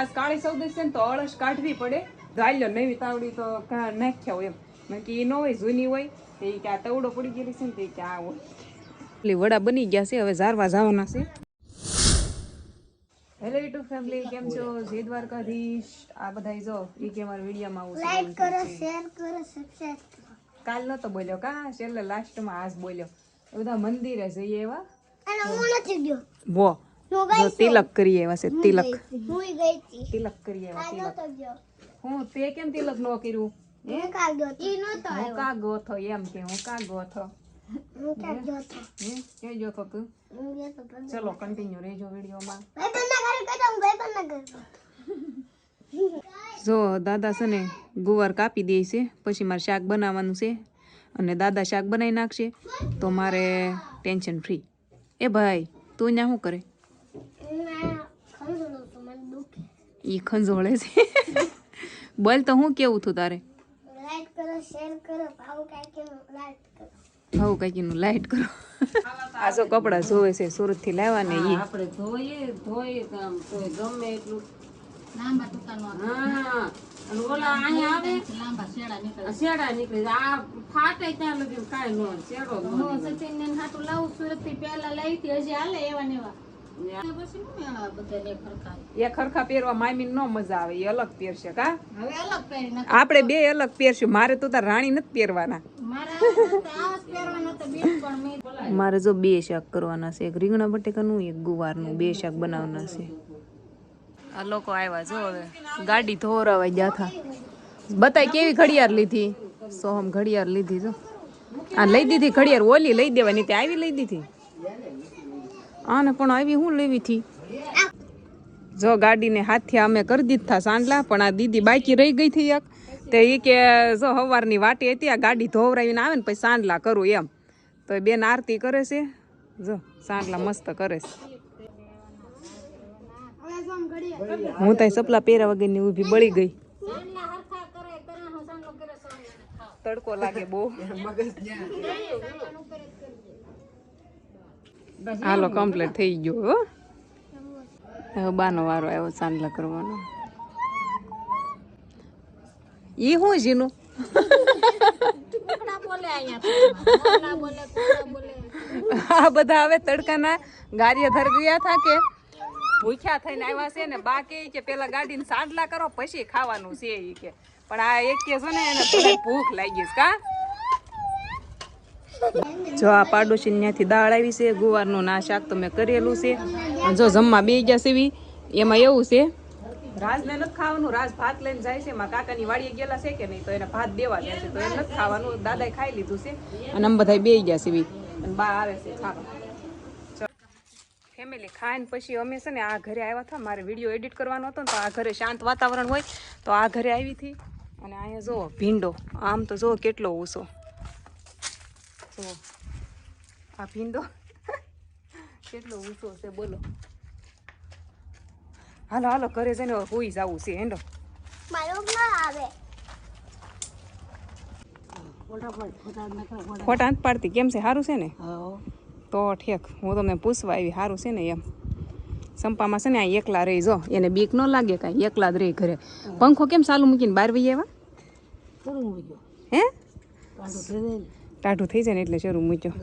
આજ કાળી સૌદશ છે ને તો અળસ કાઢવી પડે. ગાલ્યો નવી તાવડી તો કા- નાખ્યા હોય એમ. મેં કે એ ન હોય જૂની હોય. તો એ કે આ તવડો પડી ગયેલી છે ને તે કે આ હોય. એટલે વડા બની ગયા છે હવે ઝારવા જવાના છે. હેલો યુટ્યુબ ફેમિલી કેમ છો? જય દ્વારકાધીશ. આ બધા જો એ કે મારા વિડીયોમાં આવું લાઈક કરો શેર કરો સબસ્ક્રાઇબ કરો. કાલ નતો બોલ્યો કા? છેલ્લે લાસ્ટમાં આજ બોલ્યો. એ બધા મંદિરે જઈએ એવા? અને હું નથી ગયો. જો તિલક કરી એવા છે તિલક. તિલક કરીએ એવા તિલક. હું તે કેમ તિલક નો કર્યું? હું? કા ગયો ઈ નતો હું કા ગોથો એમ કે હું કા ગોથો હું ક્યાં ગયો હતો કે જોતો તું તો? ભાઈ ચલો કન્ટિન્યુ રહેજો વિડીયોમાં. જો દાદા છે ને ગુવાર કાપી દે છે પછી મારે શાક બનાવવાનું છે અને દાદા શાક બનાવી નાખશે તો મારે ટેન્શન ફ્રી એ ભાઈ તું અહીંયા શું કરે? ઈ ખંજોળે છે. બોલ તો હું કેવું થયું તારે? લાઈક કરો શેર કરો ભાવ કાંઈ કે કરો. ભાવ લાઈટ કરો. આ જો કપડાં જોવે છે સુરતથી લાવવા ને ઈ આપણે ધોઈએ ધોઈએ કામ તો ગમે એટલું. લાંબા ટૂંકાનો હા અને ઓલા અહીંયા આવે. લાંબા શેડા નીકળે. શેડા નીકળે આ ફાટે ત્યાં લગી કાઈ ન શેડો હું સચિન ને હાટું લાવું સુરતથી પહેલા લાવી હતી હજી હાલે એવા ને એવા. એ ખરખા પહેરવા મામીને ન મજા આવે એ અલગ પહેરશે કા? હવે અલગ પહેરી નાખ. આપણે બે અલગ પહેરશું મારે તો તાર રાણી નથી પહેરવાના. મારા આવાજ પહેરવાનો તો બીજ પણ મેં મારે જો બે શાક કરવાના છે એક રીંગણા બટેકાનું એક ગુવારનું બે શાક બનાવવાના છે. આ લોકો આવ્યા જો હવે. ગાડી ધોરાવાઈ ગયા હતા બતાય કેવી ઘડિયાળ લીધી? સોહમ ઘડિયાળ લીધી જો. આ લઈ દીધી ઘડિયાળ ઓલી લઈ દેવાની તે આવી લઈ દીધી. આને પણ આવી હું લેવી હતી જો ગાડીને હાથથી અમે કરી દીધા સાંડલા, પણ આ દીદી બાકી રહી ગઈ હતી એક. તે એ કે જો સવારની વાટી હતી, આ ગાડી ધોવરાવીને આવે ને પછી સાંડલા કરું એમ. તો બેન આરતી કરે છે. જો, સાંડલા મસ્ત કરે છે. હું ત્યાં સપલા પહેર્યા વગરની ઊભી બળી ગઈ. તડકો લાગે બહુ. હાલો કમ્પ્લીટ થઈ ગયો હો. હવે બાનો વારો આવ્યો ચાંદલા કરવાનો. ઈ હું જીનું આ બધા હવે તડકાના ગાડીએ ધર ગયા થા કે ભૂખ્યા થઈને આવ્યા છે ને બા કે કે પેલા ગાડીને સાંડલા કરો પછી ખાવાનું છે એ કે. પણ આ એક કે છે ને એને ભૂખ લાગી છે કા? જો આ પાડોશી ત્યાંથી દાળ આવી છે, ગુવારનું ના શાક તો મેં કરેલું છે. જો જમવા બે ગયા સેવી એમાં એવું છે, રાજને નથી ખાવાનું, રાજ ભાત લઈને જાય છે મારા કાકાની વાડીએ ગયેલા છે કે નહીં, તો એને ભાત દેવા જાય છે, તો એને નથી ખાવાનું, દાદાએ ખાઈ લીધું છે. અને અમે બધા બે ગયા સેવી અને બા આવે છે ખાવા. ફેમિલી ખાઈને પછી અમે છે ને આ ઘરે આવ્યા હતા, મારે વીડિયો એડિટ કરવાનો હતો ને તો આ ઘરે શાંત વાતાવરણ હોય, તો આ ઘરે આવી હતી. અને અહીંયા જુઓ ભીંડો, આમ તો જુઓ કેટલો ઊંચો. જુઓ આ ભીંડો કેટલો ઊંચો છે બોલો. હાલો હાલો ઘરે જઈને હોઈ જવું છે હેંડો. મારો ના આવે. ખોટા નથી પાડતી કેમ છે? સારું છે ને? તો ઠેક હું તમને પૂછવા આવી સારું છે ને એમ. સંપામાં છે ને આ એકલા રહી જો એને બીક ન લાગે કાંઈ એકલા જ રહી ઘરે. પંખો કેમ ચાલુ મૂકીને બાર વહી એવા હે ટાઢું થઈ જાય ને એટલે શરૂ મૂક્યો.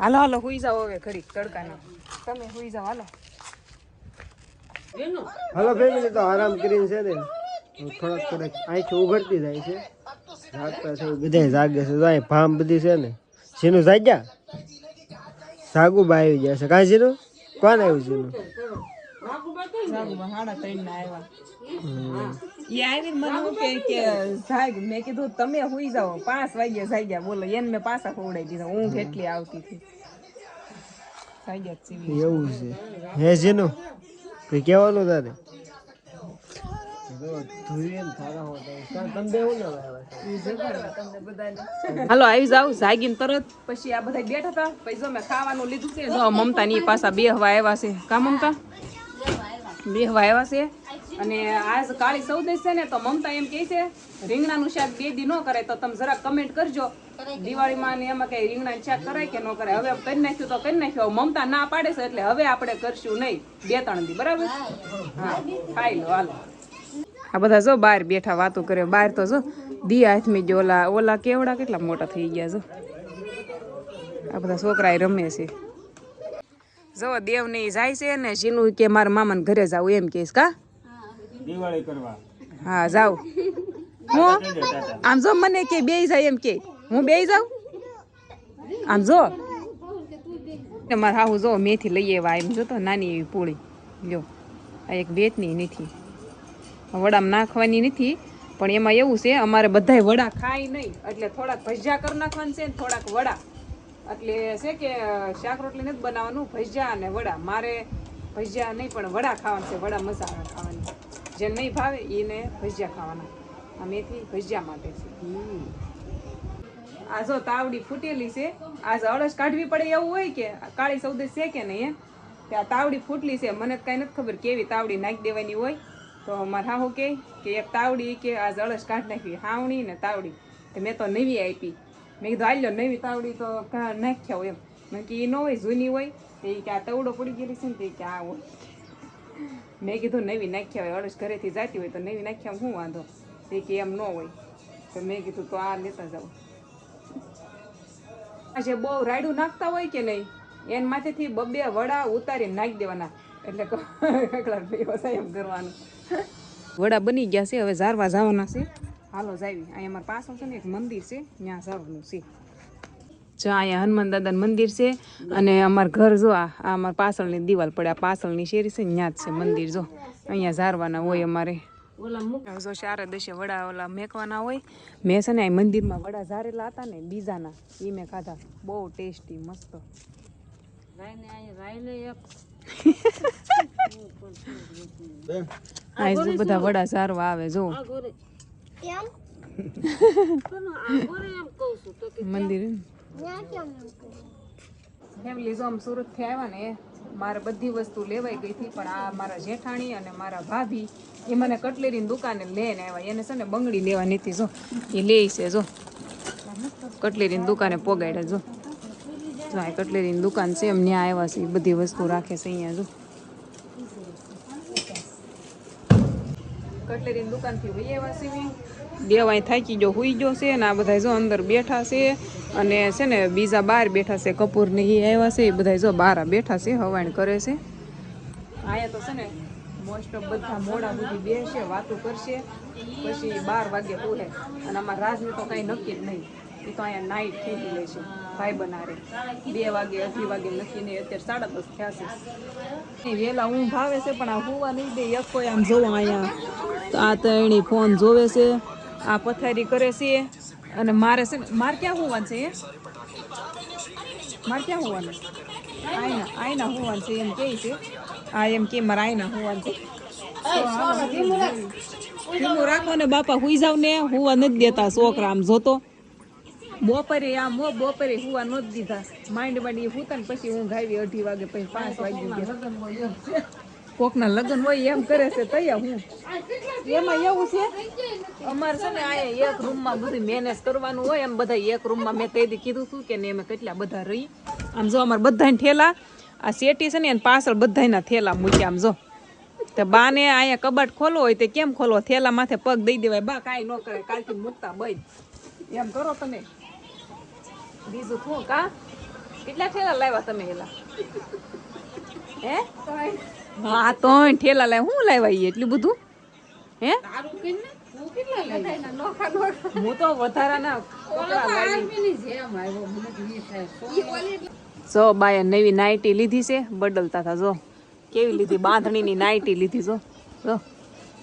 હાલો હાલો હુઈ જાઓ હવે ઘડી તડકાના. તમે હુઈ જાઓ હાલો. હાલો ફેમિલી તો આરામ કરીને છે ને થોડાક થોડાક આંખી ઉઘડતી જાય છે. જાગતા છે બધા જાગે છે. જાય ભામ બધી છે ને જેનું જાગ્યા? જાગુ બા આવી ગયા છે. કાંઈ સીનું કોણ આવ્યું સીનું મેં કીધું તમે હુઈ જાઓ પાંચ વાગ્યા જાગ્યા. બોલો એને મેં પાછા ખવડાવી દીધા ઊંઘ એટલી આવતી હતી. જાગ્યા જ સીવી એવું છે. હે સીનું કઈ કહેવાનું તારે? હાલો આવી જાવ જાગીને તરત. પછી આ બધા બેઠા હતા. પછી જો મેં ખાવાનું લીધું છે. મમતા ની પાછા બે હવા આવ્યા છે. કા મમતા? બે હવા છે. અને આજ કાળી સૌદેશ છે ને, તો મમતા એમ કહે છે, રીંગણાનું શાક બે દી ન કરે તો તમે જરા કમેન્ટ કરજો. દિવાળીમાં ને એમાં કઈ રીંગણાનું શાક કરાય કે ન કરાય? હવે કરી નાખ્યું તો કરી નાખ્યું. મમતા ના પાડે છે, એટલે હવે આપણે કરશું નહીં. બે ત્રણ દી, બરાબર? હા, ખાઈ લો, હાલો. આ બધા જો બહાર બેઠા વાતો કરે. બહાર તો જો, દી હાથમી જો ઓલા ઓલા કેવડા કેટલા મોટા થઈ ગયા જો. આ બધા છોકરા રમે છે. જો દેવ ને જાય છે ને જીનું કે મારા મામાને ઘરે જાવ એમ કહીશ કા? દિવાળી કરવા. હા જાવ હું? આમ જો મને કે બે જાય એમ કે. હું બે જાઉં? આમ જો. ને મારે હાહુ જો મેથી લઈ આવ્યા એમ જો તો નાની એવી પૂળી. જો આ એક વેચની નથી. વડામાં નાખવાની નથી પણ એમાં એવું છે અમારે બધાય વડા ખાય નહીં. એટલે થોડાક ભજીયા કરી નાખવાનું છે ને થોડાક વડા. એટલે છે કે શાક રોટલી નથી બનાવવાનું, ભજીયા અને વડા. મારે ભજીયા નહીં, પણ વડા ખાવાના છે, વડા મસાલા ખાવાના. જે નહીં ભાવે, એને ભજીયા ખાવાના. આ મેથી ભજીયા માટે છે. આ જો તાવડી ફૂટેલી છે. આજ અળસ કાઢવી પડે એવું હોય કે કાળી સૌદેશ છે કે નહીં, એમ? કે આ તાવડી ફૂટલી છે. મને તો કાંઈ નથી ખબર કેવી તાવડી નાખી દેવાની હોય. તો મારે હાહુ કે એક તાવડી કે આજ અળસ કાઢી નાખવી. હાવણી ને તાવડી. તો મેં તો નવી આપી. મેં કીધું, હાલ્યો, નવી તાવડી તો નાખ્યા હોય એમ. મેં કે એ ન હોય, જૂની હોય. એ કે, આ તવડો પડી ગયેલી છે ને, તે કે, આ હોય. મેં કીધું, નવી નાખ્યા હોય અળસ ઘરેથી જાતી હોય તો નવી નાખ્યા શું વાંધો. તે કે, એમ ન હોય. તો મેં કીધું, તો આ લેતા આ જે બહુ રાયડું નાખતા હોય કે નહીં, એન માથેથી બબે વડા ઉતારી નાખી દેવાના. એટલે કકડા ભાઈ એમ કરવાનું. વડા બની ગયા છે, હવે ઝારવા જવાના છે. હાલો જાવી અહીંયા અમારા પાછળ છે ને એક મંદિર છે. ત્યાં જવાનું છે. જો અહીંયા હનુમાન દાદાનું મંદિર છે અને અમારું ઘર જો આ અમારા પાછળની દિવાલ પડે. આ પાછળની શેરી છે ને ત્યાં જ છે મંદિર જો. અહીંયા ઝારવાના હોય અમારે. ઓલા જો ચારે દશે વડા ઓલા મેકવાના હોય. મેં છે ને આ મંદિરમાં વડા ઝારેલા હતા ને બીજાના. એ મેં ખાધા. બહુ ટેસ્ટી મસ્ત. અહીં બધા વડા સારવા આવે જો. મંદિર? ફેમિલી જો આમ સુરતથી આવ્યા ને મારે બધી વસ્તુ લેવાઈ ગઈ હતી પણ આ મારા જેઠાણી અને મારા ભાભી એ મને કટલેરીની દુકાને લઈને આવ્યા. એને છે ને બંગડી લેવાની હતી જો. એ લે છે જો. કટલેરીની દુકાને પોગાડ્યા જો. જો આ કટલેરીની દુકાન છે એમ ત્યાં આવ્યા છે એ બધી વસ્તુ રાખે છે અહીંયા જો. કટલેરીની દુકાનથી વહી આવ્યા છે. દેવાય થાકી ગયો, હુઈ ગયો છે ને આ બધા જો અંદર બેઠા છે અને છે ને બીજા બહાર બેઠા છે, કપૂર ને એ આવ્યા છે એ બધા જો બહાર બેઠા છે, હવાણ કરે છે. આયા તો છે ને મોસ્ટ ઓફ બધા મોડા સુધી બેસે, વાતો કરશે, પછી બાર વાગે પૂરે અને અમારા રાજને તો કાંઈ નક્કી જ નહીં. એ તો અહીંયા નાઈટ થઈ લે છે, ભાઈ બનારે. બે વાગે, અઢી વાગે નક્કી નહીં, અત્યારે સાડા દસ થયા છે. વહેલા ઊંઘ આવે છે, પણ આ હોવા નહીં દે, એક કોઈ આમ જોવા અહીંયા તો આ તો એની ફોન જોવે છે. આ પથારી કરે છે અને મારે છે મારે ક્યાં હોવાનું છે મારે ક્યાં હોવાનું? આયના આયના હોવાનું છે એમ કહે છે. આ એમ કે મારે આયના હોવાનું છે. હું રાખો. ને બાપા હુઈ જાવ ને. હુવા નથી દેતા છોકરા આમ જોતો. બપોરે આમ હો બપોરે હુવા નથી દીધા. માંડ માંડી હુતા ને પછી હું ગાવી અઢી વાગે પછી પાંચ વાગી ગયા કોકના લગ્ન હોય એમ કરે છે તૈયાર હું? એમાં એવું છે? અમારે છે ને અહીંયા એક રૂમમાં બધું મેનેજ કરવાનું હોય, એમ બધા એક રૂમમાં મેં તે કીધું હતું કે ને અમે કેટલા બધા રહી. આમ જો અમારે બધાને ઠેલા આ શેટી છે ને એને પાછળ બધાના થેલા મૂક્યા, આમ જો. તો બાને અહીંયા કબાટ ખોલો હોય તે કેમ ખોલો થેલા માથે પગ દઈ દેવાય, બા કાંઈ ન કરે, કાલથી મૂકતા બંધ. એમ કરો તમે. બીજું શું કા? કેટલા થેલા લાવ્યા તમે એલા? હે? હા તો ઠેલા લાય. હું લાવ્યા એટલું બધું? હે? હું તો વધારાના જો બાએ નવી નાઇટી લીધી છે. બદલતા હતા જો. કેવી લીધી? બાંધણીની નાઇટી લીધી જો. જો.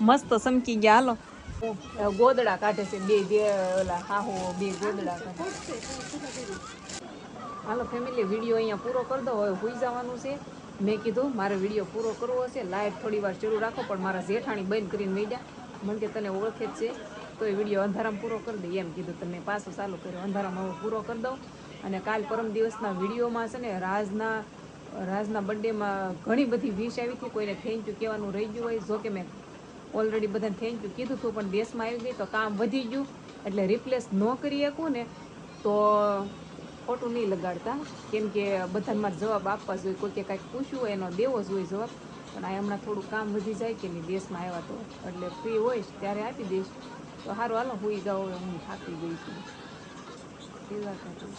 મસ્ત સમકી ગયા હાલો. ગોદડા કાઢે છે બે બે ઓલા હાહો બે ગોદડા કાઢે. હાલો ફેમિલી વીડિયો અહીંયા પૂરો કરી દો. હવે હોઈ જવાનું છે. મેં કીધું, મારે વીડિયો પૂરો કરવો હશે લાઈટ થોડી વાર શરૂ રાખો, પણ મારા જેઠાણી બંધ કરીને મેળ્યા મને કે તને ઓળખે જ છે, તો એ વીડિયો અંધારામાં પૂરો કરી દે. એમ કીધું તમે પાછો ચાલુ કર્યો, અંધારામાં હવે પૂરો કરી દઉં. અને કાલ પરમ દિવસના વિડીયોમાં છે ને, રાજના રાજના બર્થડેમાં ઘણી બધી વિશ આવી હતી. કોઈને થેન્ક યુ કહેવાનું રહી ગયું હોય, જોકે મેં ઓલરેડી બધાને થેન્ક યુ કીધું હતું, પણ દેશમાં આવી ગઈ તો કામ વધી ગયું. એટલે રિપ્લેસ ન કરી શકું ને, તો ખોટું નહીં લગાડતા. કેમ કે બધાને મારે જવાબ આપવા જોઈએ. કોઈ કે કાંઈક પૂછ્યું હોય એનો દેવો જ હોય જવાબ. પણ આ હમણાં થોડું કામ વધી જાય કે નહીં દેશમાં આવ્યા તો. એટલે ફ્રી હોઈશ ત્યારે આપી દઈશ. તો સારું, હાલો, હુઈ જાઓ હું થાકી ગઈ છું. એ વાત હતી